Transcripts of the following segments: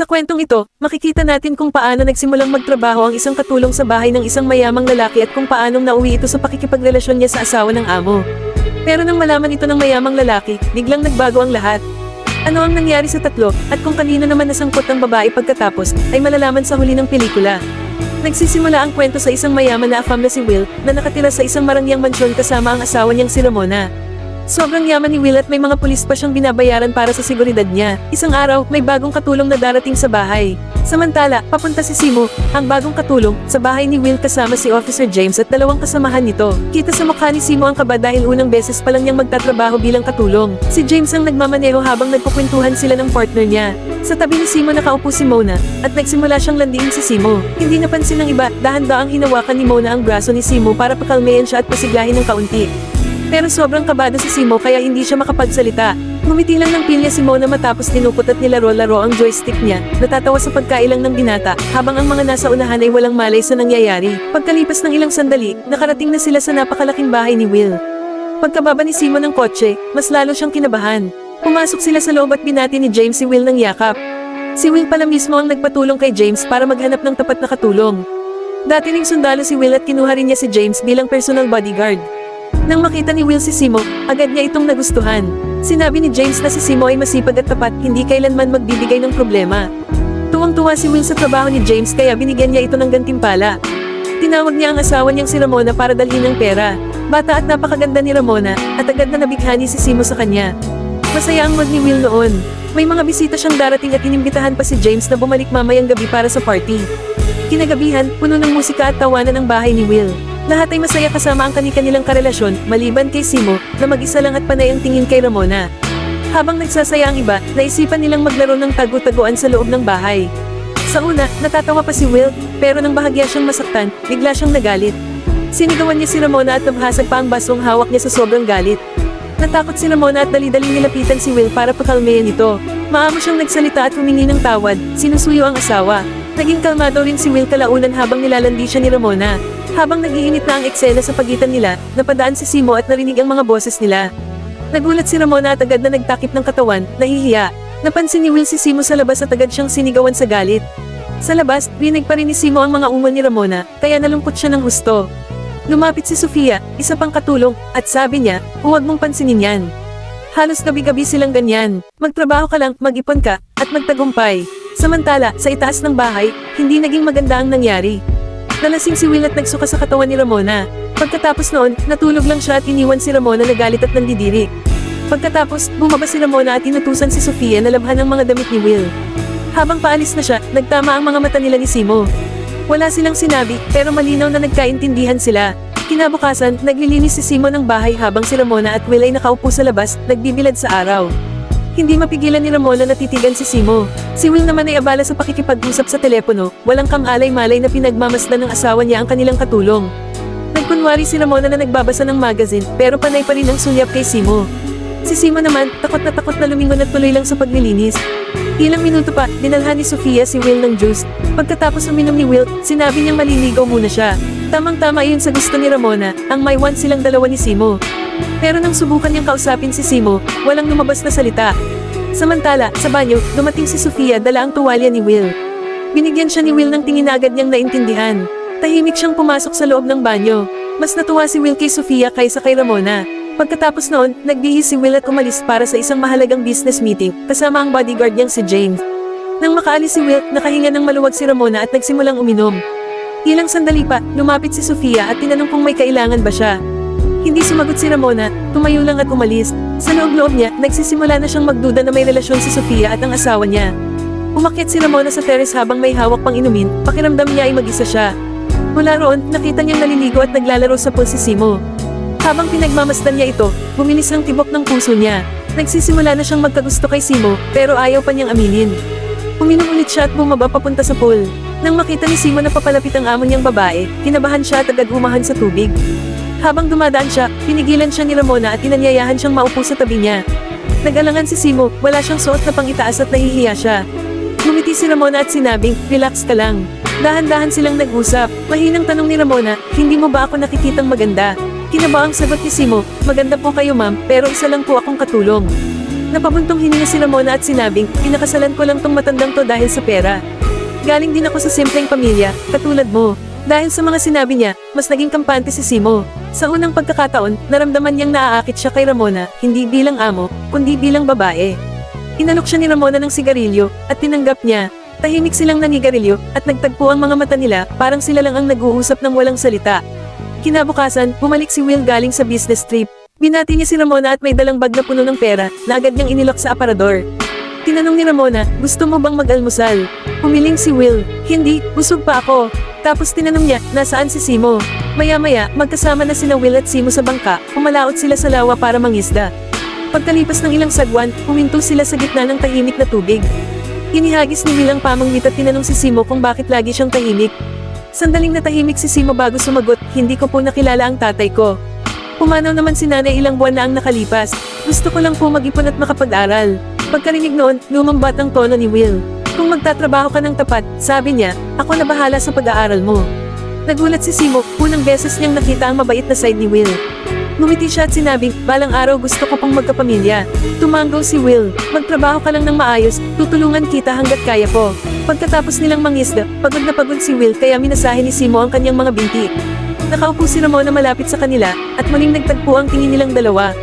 Sa kwentong ito, makikita natin kung paano nagsimulang magtrabaho ang isang katulong sa bahay ng isang mayamang lalaki at kung paanong nauwi ito sa pakikipagrelasyon niya sa asawa ng amo. Pero nang malaman ito ng mayamang lalaki, biglang nagbago ang lahat. Ano ang nangyari sa tatlo, at kung kanino naman nasangkot ang babae pagkatapos, ay malalaman sa huli ng pelikula. Nagsisimula ang kwento sa isang mayaman na afam na si Will, na nakatira sa isang marangyang mansyon kasama ang asawa niyang si Ramona. Sobrang yaman ni Will at may mga pulis pa siyang binabayaran para sa seguridad niya. Isang araw, may bagong katulong na darating sa bahay. Samantala, papunta si Simo, ang bagong katulong, sa bahay ni Will kasama si Officer James at dalawang kasamahan nito. Kita sa mukha ni Simo ang kaba dahil unang beses pa lang niyang magtatrabaho bilang katulong. Si James ang nagmamaneho habang nagkukwentuhan sila ng partner niya. Sa tabi ni Simo nakaupo si Mona, at nagsimula siyang landiin si Simo. Hindi napansin ng iba, dahan-daang hinawakan ni Mona ang braso ni Simo para pakalmayan siya at pasiglahin ng kaunti. Pero sobrang kabado si Simo kaya hindi siya makapagsalita. Ngumiti lang ng pilya si Mona matapos dinukot at nilaro-laro ang joystick niya, natatawa sa pagkailang ng binata, habang ang mga nasa unahan ay walang malay sa nangyayari. Pagkalipas ng ilang sandali, nakarating na sila sa napakalaking bahay ni Will. Pagkababa ni Simo ng kotse, mas lalo siyang kinabahan. Pumasok sila sa loob at binati ni James si Will ng yakap. Si Will pala mismo ang nagpatulong kay James para maghanap ng tapat na katulong. Dati ring sundalo si Will at kinuha rin niya si James bilang personal bodyguard. Nang makita ni Will si Simo, agad niya itong nagustuhan. Sinabi ni James na si Simo ay masipag at tapat, hindi kailanman magbibigay ng problema. Tuwang-tuwa si Will sa trabaho ni James kaya binigyan niya ito ng gantimpala. Tinawag niya ang asawa niyang si Ramona para dalhin ng pera. Bata at napakaganda ni Ramona, at agad na nabighani si Simo sa kanya. Masaya ang mood ni Will noon. May mga bisita siyang darating at inimbitahan pa si James na bumalik mamayang gabi para sa party. Kinagabihan, puno ng musika at tawanan ang bahay ni Will. Lahat ay masaya kasama ang kani-kanilang karelasyon, maliban kay Simo, na mag-isa lang at panay ang tingin kay Ramona. Habang nagsasaya ang iba, naisipan nilang maglaro ng tagu-taguan sa loob ng bahay. Sa una, natatawa pa si Will, pero nang bahagya siyang masaktan, bigla siyang nagalit. Sinigawan niya si Ramona at nabhasag pa ang basong hawak niya sa sobrang galit. Natakot si Ramona at dali-daling nilapitan si Will para pakalmayan ito. Maamo siyang nagsalita at humingi ng tawad, sinusuyo ang asawa. Naging kalmado rin si Will kalaunan habang nilalandi siya ni Ramona. Habang nagiinit na ang eksena sa pagitan nila, napadaan si Simo at narinig ang mga boses nila. Nagulat si Ramona at agad na nagtakip ng katawan, nahihiya. Napansin ni Will si Simo sa labas at agad siyang sinigawan sa galit. Sa labas, rinig pa rin ni Simo ang mga umol ni Ramona, kaya nalungkot siya ng husto. Lumapit si Sofia, isa pang katulong, at sabi niya, huwag mong pansinin yan. Halos gabi-gabi silang ganyan. Magtrabaho ka lang, mag-ipon ka, at magtagumpay. Samantala, sa itaas ng bahay, hindi naging maganda ang nangyari. Nalasing si Will at nagsuka sa katawan ni Ramona. Pagkatapos noon, natulog lang siya at iniwan si Ramona na galit at nandidiri. Pagkatapos, bumaba si Ramona at inutusan si Sofia na labhan ang mga damit ni Will. Habang paalis na siya, nagtama ang mga mata nila ni Simo. Wala silang sinabi, pero malinaw na nagkaintindihan sila. Kinabukasan, naglilinis si Simo ng bahay habang si Ramona at Will ay nakaupo sa labas, nagbibilad sa araw. Hindi mapigilan ni Ramona na titigan si Simo. Si Will naman ay abala sa pakikipag-usap sa telepono, walang kamalay-malay na pinagmamasdan ng asawa niya ang kanilang katulong. Nagkunwari si Ramona na nagbabasa ng magazine, pero panay pa rin ang sulyap kay Simo. Si Simo naman, takot na takot na lumingon at tuloy lang sa paglilinis. Ilang minuto pa, dinalhan ni Sofia si Will ng juice. Pagkatapos uminom ni Will, sinabi niyang maliligaw muna siya. Tamang-tama yun sa gusto ni Ramona, ang may one silang dalawa ni Simo. Pero nang subukan niyang kausapin si Simo, walang lumabas na salita. Samantala, sa banyo, dumating si Sofia dala ang tuwalya ni Will. Binigyan siya ni Will ng tingin na agad niyang naintindihan. Tahimik siyang pumasok sa loob ng banyo. Mas natuwa si Will kay Sofia kaysa kay Ramona. Pagkatapos noon, nagbihis si Will at umalis para sa isang mahalagang business meeting, kasama ang bodyguard niyang si James. Nang makaalis si Will, nakahinga ng maluwag si Ramona at nagsimulang uminom. Ilang sandali pa, lumapit si Sofia at tinanong kung may kailangan ba siya. Hindi sumagot si Ramona, tumayo lang at umalis. Sa loob-loob niya, nagsisimula na siyang magduda na may relasyon si Sofia at ang asawa niya. Umakyat si Ramona sa terrace habang may hawak pang inumin, pakiramdam niya ay mag-isa siya. Mula roon, nakita niyang naliligo at naglalaro sa pool si Simo. Habang pinagmamasdan niya ito, bumilis ang tibok ng puso niya. Nagsisimula na siyang magkagusto kay Simo, pero ayaw pa niyang aminin. Uminom ulit siya at bumaba papunta sa pool. Nang makita ni Simo na papalapit ang amo niyang babae, kinabahan siya at agad humahan sa tubig. Habang dumadaan siya, pinigilan siya ni Ramona at inanyayahan siyang maupo sa tabi niya. Nag-alangan si Simo, wala siyang suot na pangitaas at nahihiya siya. Ngumiti si Ramona at sinabing, relax ka lang. Dahan-dahan silang nag-usap. Mahinang tanong ni Ramona, hindi mo ba ako nakikitang maganda? Kinaba ang sagot ni Simo, maganda po kayo ma'am, pero isa lang po akong katulong. Napabuntong hininga si Ramona at sinabing, pinakasalan ko lang tong matandang to dahil sa pera. Galing din ako sa simpleng pamilya, katulad mo. Dahil sa mga sinabi niya, mas naging kampante si Simo. Sa unang pagkakataon, naramdaman niyang naaakit siya kay Ramona, hindi bilang amo, kundi bilang babae. Inalok siya ni Ramona ng sigarilyo, at tinanggap niya. Tahimik silang nanigarilyo, at nagtagpo ang mga mata nila, parang sila lang ang nag-uusap ng walang salita. Kinabukasan, bumalik si Will galing sa business trip. Binati niya si Ramona at may dalang bag na puno ng pera, na agad niyang inilok sa aparador. Tinanong ni Ramona, gusto mo bang mag-almusal? Humiling si Will, hindi, busog pa ako. Tapos tinanong niya, nasaan si Simo? Maya-maya, magkasama na sina Will at Simo sa bangka, pumalaot sila sa lawa para mangisda. Pagkalipas ng ilang sagwan, huminto sila sa gitna ng tahimik na tubig. Inihagis ni Will ang pamanglit at tinanong si Simo kung bakit lagi siyang tahimik. Sandaling natahimik si Simo bago sumagot, hindi ko po nakilala ang tatay ko. Pumanaw naman si nanay ilang buwan na ang nakalipas. Gusto ko lang po mag-ipon at makapag-aral. Pagkarinig noon, lumambat ang tono ni Will. Kung magtatrabaho ka ng tapat, sabi niya, ako na bahala sa pag-aaral mo. Nagulat si Simo, unang beses niyang nakita ang mabait na side ni Will. Ngumiti siya at sinabing, balang araw gusto ko pang magkapamilya. Tumanggaw si Will, magtrabaho ka lang ng maayos, tutulungan kita hanggat kaya ko. Pagkatapos nilang mangisda, pagod na pagod si Will kaya minasahe ni Simo ang kanyang mga binti. Nakaupo si Ramona malapit sa kanila, at muling nagtagpo ang tingin nilang dalawa.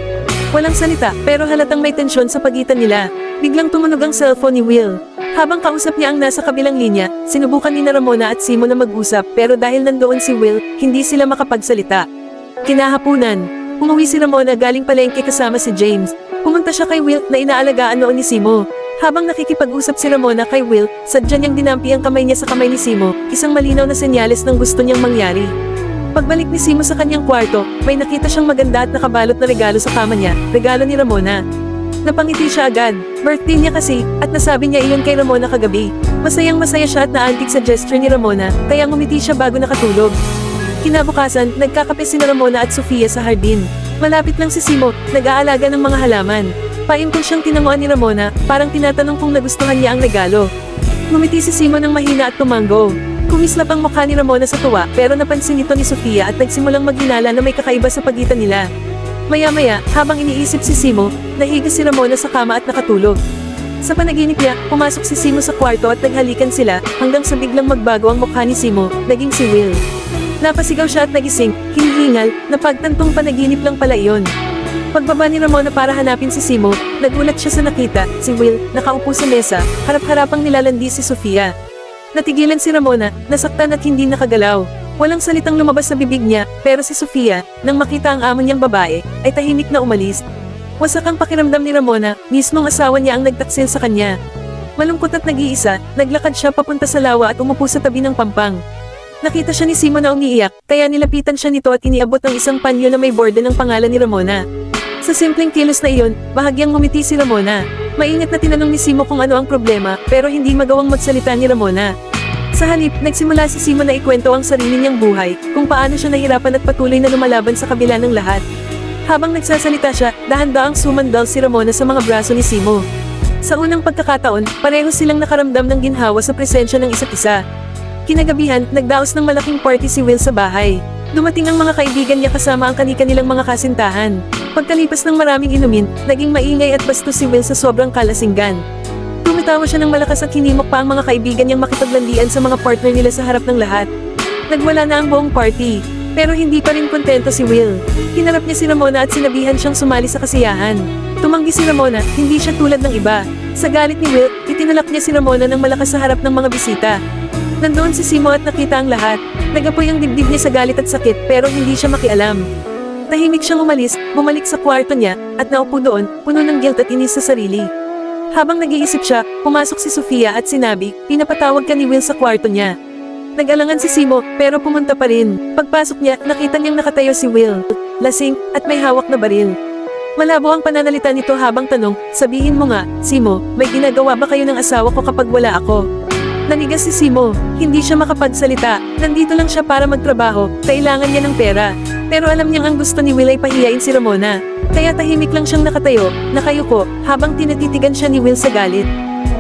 Walang salita, pero halatang may tensyon sa pagitan nila. Biglang tumunog ang cellphone ni Will. Habang kausap niya ang nasa kabilang linya, sinubukan ni na Ramona at Simo na mag-usap pero dahil nandoon si Will, hindi sila makapagsalita. Kinahapunan, umuwi si Ramona galing palengke kasama si James. Pumunta siya kay Will na inaalagaan noon ni Simo. Habang nakikipag-usap si Ramona kay Will, sadya niyang dinampi ang kamay niya sa kamay ni Simo, isang malinaw na senyales ng gusto niyang mangyari. Pagbalik ni Simo sa kanyang kwarto, may nakita siyang maganda at nakabalot na regalo sa kama niya, regalo ni Ramona. Napangiti siya agad, birthday niya kasi, at nasabi niya iyon kay Ramona kagabi. Masayang masaya siya at naantig sa gesture ni Ramona, kaya ngumiti siya bago nakatulog. Kinabukasan, nagkakape si Ramona at Sofia sa hardin. Malapit lang si Simo, nag-aalaga ng mga halaman. Paimpul siyang tinanguan ni Ramona, parang tinatanong kung nagustuhan niya ang regalo. Ngumiti si Simo ng mahina at tumanggo. Kumislap ang mukha ni Ramona sa tuwa pero napansin ito ni Sofia at nagsimulang maghinala na may kakaiba sa pagitan nila. Maya-maya, habang iniisip si Simo, nahiga si Ramona sa kama at nakatulog. Sa panaginip niya, pumasok si Simo sa kwarto at naghalikan sila hanggang sa biglang magbago ang mukha ni Simo, naging si Will. Napasigaw siya at nagising, hinihingal, na pagtantong panaginip lang pala iyon. Pagbaba ni Ramona para hanapin si Simo, nagulat siya sa nakita, si Will, nakaupo sa mesa, harap-harapang nilalandi si Sofia. Natigilan si Ramona, nasaktan at hindi nakagalaw. Walang salitang lumabas sa bibig niya, pero si Sofia, nang makita ang amo niyang babae, ay tahimik na umalis. Wasak ang pakiramdam ni Ramona, mismong asawa niya ang nagtaksil sa kanya. Malungkot at nag-iisa, naglakad siya papunta sa lawa at umupo sa tabi ng pampang. Nakita siya ni Simo na umiiyak, kaya nilapitan siya nito at iniabot ng isang panyo na may borde ng pangalan ni Ramona. Sa simpleng kilos na iyon, bahagyang ngumiti si Ramona. Maingat na tinanong ni Simo kung ano ang problema, pero hindi magawang magsalita ni Ramona. Sa halip, nagsimula si Simo na ikwento ang sarili niyang buhay, kung paano siya nahirapan at patuloy na lumalaban sa kabila ng lahat. Habang nagsasalita siya, dahan-daang sumandal si Ramona sa mga braso ni Simo. Sa unang pagkakataon, pareho silang nakaramdam ng ginhawa sa presensya ng isa't isa. Kinagabihan, nagdaos ng malaking party si Will sa bahay. Dumating ang mga kaibigan niya kasama ang kani-kanilang mga kasintahan. Pagkalipas ng maraming inumin, naging maingay at bastos si Will sa sobrang kalasinggan. Tumitawa siya ng malakas at hinimok pa ang mga kaibigan niyang makipaglandian sa mga partner nila sa harap ng lahat. Nagwala na ang buong party, pero hindi pa rin kontento si Will. Hinarap niya si Ramona at sinabihan siyang sumali sa kasiyahan. Tumanggi si Ramona, hindi siya tulad ng iba. Sa galit ni Will, itinulak niya si Ramona ng malakas sa harap ng mga bisita. Nandoon si Simo at nakita ang lahat. Nagapoy ang dibdib niya sa galit at sakit pero hindi siya makialam. Tahimik siyang umalis, bumalik sa kwarto niya, at naupo doon, puno ng guilt at inis sa sarili. Habang nag-iisip siya, pumasok si Sofia at sinabi, pinapatawag ka ni Will sa kwarto niya. Nag-alangan si Simo, pero pumunta pa rin. Pagpasok niya, nakita niyang nakatayo si Will. Lasing, at may hawak na baril. Malabo ang pananalita nito habang tanong, sabihin mo nga, Simo, may ginagawa ba kayo ng asawa ko kapag wala ako? Nanigas si Simo, hindi siya makapagsalita, nandito lang siya para magtrabaho, kailangan niya ng pera. Pero alam niyang ang gusto ni Will ay pahiyain si Ramona. Kaya tahimik lang siyang nakatayo, nakayuko, habang tinatitigan siya ni Will sa galit.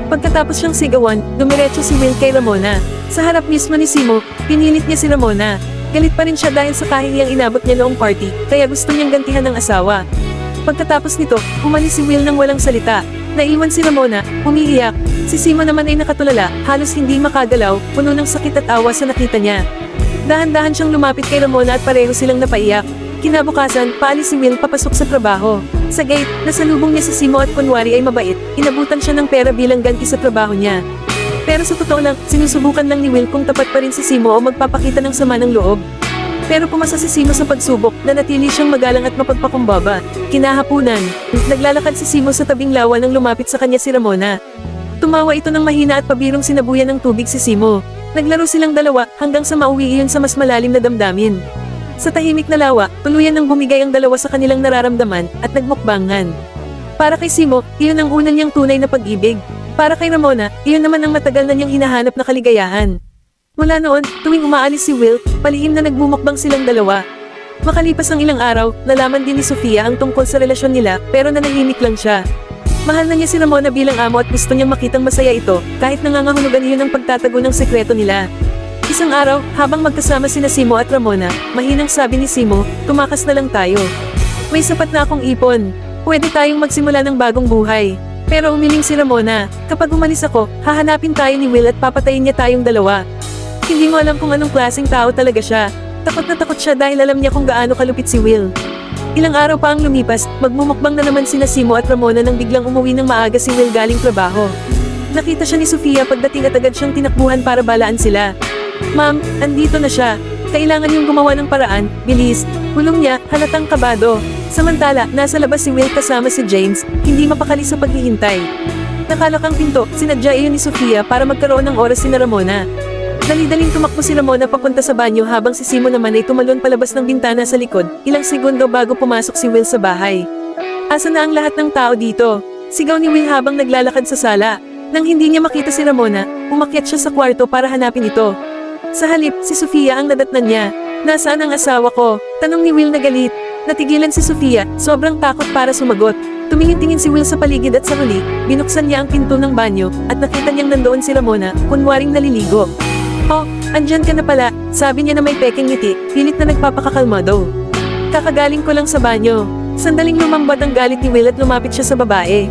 Pagkatapos siyang sigawan, dumiretso si Will kay Ramona. Sa harap mismo ni Simo, pinilit niya si Ramona. Galit pa rin siya dahil sa kahiyang inabot niya noong party, kaya gusto niyang gantihan ng asawa. Pagkatapos nito, umalis si Will nang walang salita. Naiwan si Ramona, umiiyak. Si Simo naman ay nakatulala, halos hindi makagalaw, puno ng sakit at awa sa nakita niya. Dahan-dahan siyang lumapit kay Ramona at pareho silang napaiyak. Kinabukasan, paalis si Will papasok sa trabaho. Sa gate, nasalubong niya si Simo at kunwari ay mabait, inabutan siya ng pera bilang ganti sa trabaho niya. Pero sa totoo lang, sinusubukan lang ni Will kung tapat pa rin si Simo o magpapakita ng sama ng loob. Pero pumasa si Simo sa pagsubok, na natili siyang magalang at mapagpakumbaba. Kinahapunan, naglalakad si Simo sa tabing lawa nang lumapit sa kanya si Ramona. Tumawa ito ng mahina at pabirong sinabuyan ng tubig si Simo. Naglaro silang dalawa hanggang sa mauwi iyon sa mas malalim na damdamin. Sa tahimik na lawa, tuluyan nang bumigay ang dalawa sa kanilang nararamdaman at nagmukbangan. Para kay Simo, iyon ang unang niyang tunay na pag-ibig. Para kay Ramona, iyon naman ang matagal na niyang hinahanap na kaligayahan. Mula noon, tuwing umaalis si Will, palihim na nagmumukbang silang dalawa. Makalipas ang ilang araw, nalaman din ni Sofia ang tungkol sa relasyon nila pero nanahimik lang siya. Mahal na niya si Ramona bilang amo at gusto niyang makitang masaya ito kahit nangangahulugan iyon ng pagtatago ng sekreto nila. Isang araw, habang magkasama sina Simo at Ramona, mahinang sabi ni Simo, tumakas na lang tayo. May sapat na akong ipon. Pwede tayong magsimula ng bagong buhay. Pero umiling si Ramona, kapag umalis ako, hahanapin tayo ni Will at papatayin niya tayong dalawa. Hindi mo alam kung anong klaseng tao talaga siya. Takot na takot siya dahil alam niya kung gaano kalupit si Will. Ilang araw pa ang lumipas, magmumukbang na naman sina Simo at Ramona nang biglang umuwi ng maaga si Will galing trabaho. Nakita siya ni Sofia pagdating at agad siyang tinakbuhan para balaan sila. Ma'am, andito na siya. Kailangan yung gumawa ng paraan, bilis. Hulong niya, halatang kabado. Samantala, nasa labas si Will kasama si James, hindi mapakali sa paghihintay. Nakalakang pinto, sinadya iyon ni Sofia para magkaroon ng oras si Ramona. Dali-daling tumakbo si Ramona papunta sa banyo habang si Simo naman ay tumalon palabas ng bintana sa likod, ilang segundo bago pumasok si Will sa bahay. Asa na ang lahat ng tao dito? Sigaw ni Will habang naglalakad sa sala. Nang hindi niya makita si Ramona, umakyat siya sa kwarto para hanapin ito. Sa halip, si Sofia ang nadatnan niya. Nasaan ang asawa ko? Tanong ni Will na galit. Natigilan si Sofia, sobrang takot para sumagot. Tumingin-tingin si Will sa paligid at sa huli, binuksan niya ang pinto ng banyo at nakita niyang nandoon si Ramona, kunwaring naliligo. Oh, andyan ka na pala, sabi niya na may peking ngiti, pilit na nagpapakakalma daw. Kakagaling ko lang sa banyo. Sandaling lumambat ang galit ni Will at lumapit siya sa babae.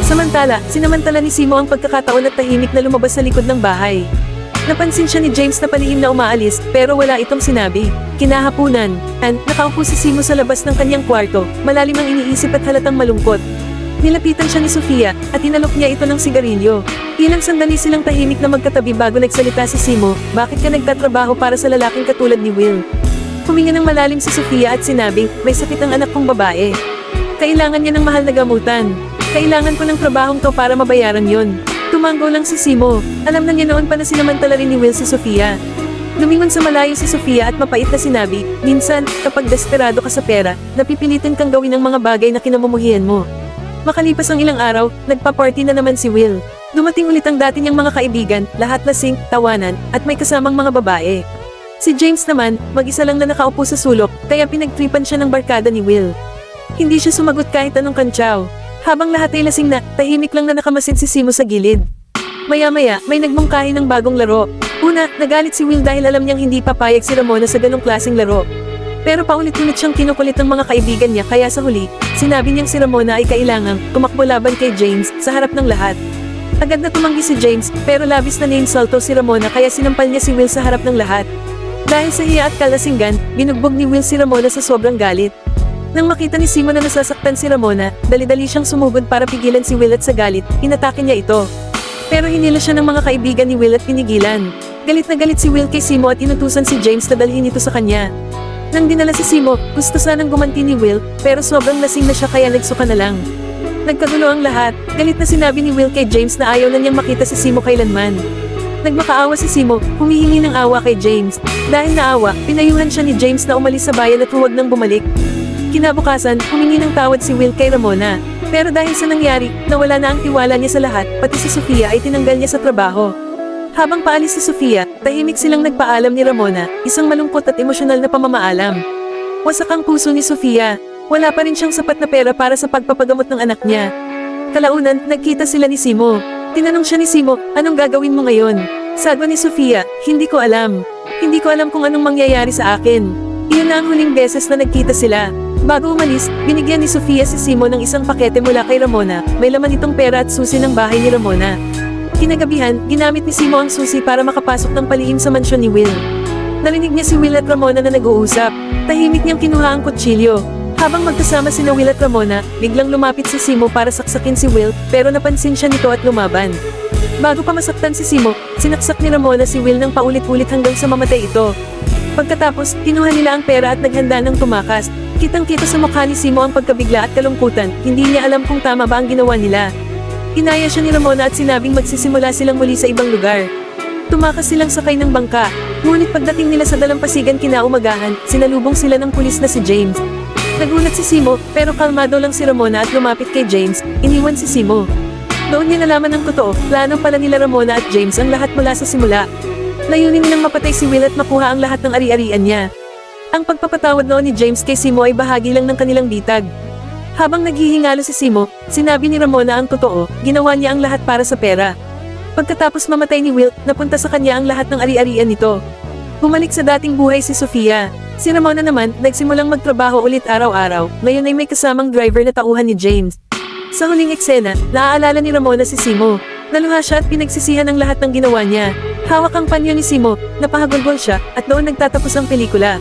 Samantala, sinamantala ni Simo ang pagkakataon at tahimik na lumabas sa likod ng bahay. Napansin siya ni James na palihim na umaalis, pero wala itong sinabi. Kinahapunan, and nakaupo si Simo sa labas ng kanyang kwarto, malalim ang iniisip at halatang malungkot. Nilapitan siya ni Sofia, at inalok niya ito ng sigarilyo. Ilang sandali silang tahimik na magkatabi bago nagsalita si Simo, bakit ka nagtatrabaho para sa lalaking katulad ni Will? Huminga ng malalim si Sofia at sinabing, may sakit ang anak kong babae. Kailangan niya ng mahal na gamutan. Kailangan ko ng trabahong to para mabayaran yon. Tumango lang si Simo. Alam na niya noon pa na sinamantala rin ni Will si Sofia. Lumingon sa malayo si Sofia at mapait na sinabi, minsan, kapag desperado ka sa pera, napipilitin kang gawin ang mga bagay na kinamumuhian mo. Makalipas ang ilang araw, nagpa-party na naman si Will. Dumating ulit ang dati niyang mga kaibigan, lahat lasing, tawanan, at may kasamang mga babae. Si James naman, mag-isa lang na nakaupo sa sulok, kaya pinagtripan siya ng barkada ni Will. Hindi siya sumagot kahit anong kantsaw. Habang lahat ay lasing na, tahimik lang na nakamasid si Simo sa gilid. Maya-maya, may nagmungkahi ng bagong laro. Una, nagalit si Will dahil alam niyang hindi papayag si Ramona sa ganong klaseng laro. Pero paulit-ulit siyang kinukulit ng mga kaibigan niya kaya sa huli, sinabi niyang si Ramona ay kailangang tumakbo laban kay James sa harap ng lahat. Agad na tumanggi si James, pero labis na nainsulto si Ramona kaya sinampal niya si Will sa harap ng lahat. Dahil sa hiya at kalasinggan, binugbog ni Will si Ramona sa sobrang galit. Nang makita ni Simo na nasasaktan si Ramona, dali-dali siyang sumugod para pigilan si Will at sa galit, inatake niya ito. Pero hinila siya ng mga kaibigan ni Will at pinigilan. Galit na galit si Will kay Simo at inutusan si James na dalhin ito sa kanya. Nang dinala si Simo, gusto sanang gumanti ni Will, pero sobrang lasing na siya kaya nagsuka na lang. Nagkagulo ang lahat, galit na sinabi ni Will kay James na ayaw na niyang makita si Simo kailanman. Nagmakaawa si Simo, humihingi ng awa kay James. Dahil naawa, pinayuhan siya ni James na umalis sa bayan at huwag nang bumalik. Kinabukasan, humingi ng tawad si Will kay Ramona. Pero dahil sa nangyari, nawala na ang tiwala niya sa lahat, pati si Sofia ay tinanggal niya sa trabaho. Habang paalis si Sofia, tahimik silang nagpaalam ni Ramona, isang malungkot at emosyonal na pamamaalam. Wasak ang puso ni Sofia. Wala pa rin siyang sapat na pera para sa pagpapagamot ng anak niya. Kalaunan, nagkita sila ni Simo. Tinanong siya ni Simo, anong gagawin mo ngayon? Sagot ni Sofia, hindi ko alam. Hindi ko alam kung anong mangyayari sa akin. Iyon na ang huling beses na nagkita sila. Bago umalis, binigyan ni Sofia si Simo ng isang pakete mula kay Ramona, may laman itong pera at susi ng bahay ni Ramona. Kinagabihan, ginamit ni Simo ang susi para makapasok ng palihim sa mansyon ni Will. Narinig niya si Will at Ramona na nag-uusap. Tahimik niyang kinuha ang kutsilyo. Habang magkasama sina Will at Ramona, biglang lumapit si Simo para saksakin si Will, pero napansin siya nito at lumaban. Bago pa masaktan si Simo, sinaksak ni Ramona si Will ng paulit-ulit hanggang sa mamatay ito. Pagkatapos, kinuha nila ang pera at naghanda ng tumakas. Kitang-kita sa mukha ni Simo ang pagkabigla at kalungkutan, hindi niya alam kung tama ba ang ginawa nila. Inaya siya ni Ramona at sinabing magsisimula silang muli sa ibang lugar. Tumakas silang sakay ng bangka, ngunit pagdating nila sa dalampasigan kinaumagahan, sinalubong sila ng pulis na si James. Nagulat si Simo, pero kalmado lang si Ramona at lumapit kay James, iniwan si Simo. Doon niya nalaman ang totoo, plano pala nila Ramona at James ang lahat mula sa simula. Layunin nilang mapatay si Will at makuha ang lahat ng ari-arian niya. Ang pagpapatawad noon ni James kay Simo ay bahagi lang ng kanilang bitag. Habang naghihingalo si Simo, sinabi ni Ramona ang totoo, ginawa niya ang lahat para sa pera. Pagkatapos mamatay ni Will, napunta sa kanya ang lahat ng ari-arian nito. Bumalik sa dating buhay si Sofia. Si Ramona naman, nagsimulang magtrabaho ulit araw-araw, ngayon ay may kasamang driver na tauhan ni James. Sa huling eksena, naaalala ni Ramona si Simo. Naluha siya at pinagsisihan ang lahat ng ginawa niya. Hawak ang panyo ni Simo, napahagulgol siya, at doon nagtatapos ang pelikula.